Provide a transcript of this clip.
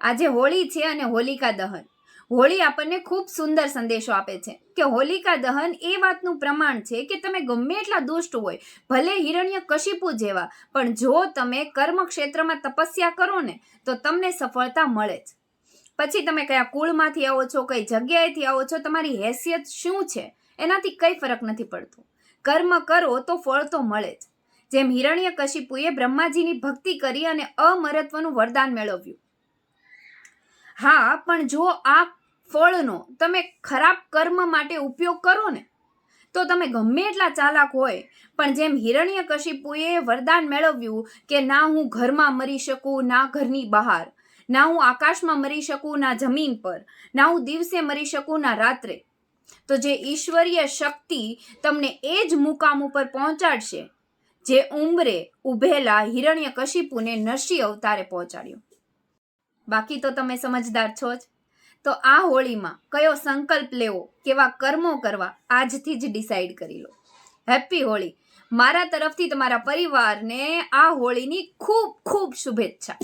આજે હોળી છે અને હોલિકા દહન. હોળી આપણને ખૂબ સુંદર સંદેશો આપે છે કે હોલિકા દહન એ વાતનું પ્રમાણ છે કે તમે ગમે એટલા દુષ્ટ હોય, ભલે હિરણ્ય કશિપુ જેવા, પણ જો તમે કર્મ ક્ષેત્રમાં તપસ્યા કરો ને, તો તમને સફળતા મળે જ. પછી તમે કયા કુળમાંથી આવો છો, કઈ જગ્યાએથી આવો છો, તમારી હેસિયત શું છે, એનાથી કંઈ ફરક નથી પડતો. કર્મ કરો તો ફળ તો મળે જ. જેમ હિરણ્ય કશિપુએ બ્રહ્માજીની ભક્તિ કરી અને અમરત્વનું વરદાન મેળવ્યું. હા, પણ જો આ ફળનો તમે ખરાબ કર્મ માટે ઉપયોગ કરો ને, તો તમે ગમે એટલા ચાલાક હોય, પણ જેમ હિરણ્ય કશિપુએ વરદાન મેળવ્યું કે ના હું ઘરમાં મરી શકું, ના ઘરની બહાર, ના હું આકાશમાં મરી શકું, ના જમીન પર, ના હું દિવસે મરી શકું, ના રાત્રે, તો જે ઈશ્વરીય શક્તિ તમને એ જ મુકામ ઉપર પહોંચાડશે, જે ઉંમરે ઉભેલા હિરણ્ય કશિપુને નરસિંહ અવતારે પહોંચાડ્યો. બાકી તો તમે સમજદાર છો જ. તો આ હોળીમાં કયો સંકલ્પ લેવો, કેવા કર્મો કરવા, આજથી જ ડિસાઈડ કરી લો. હેપી હોળી. મારા તરફથી તમારા પરિવારને આ હોળીની ખૂબ ખૂબ શુભેચ્છા.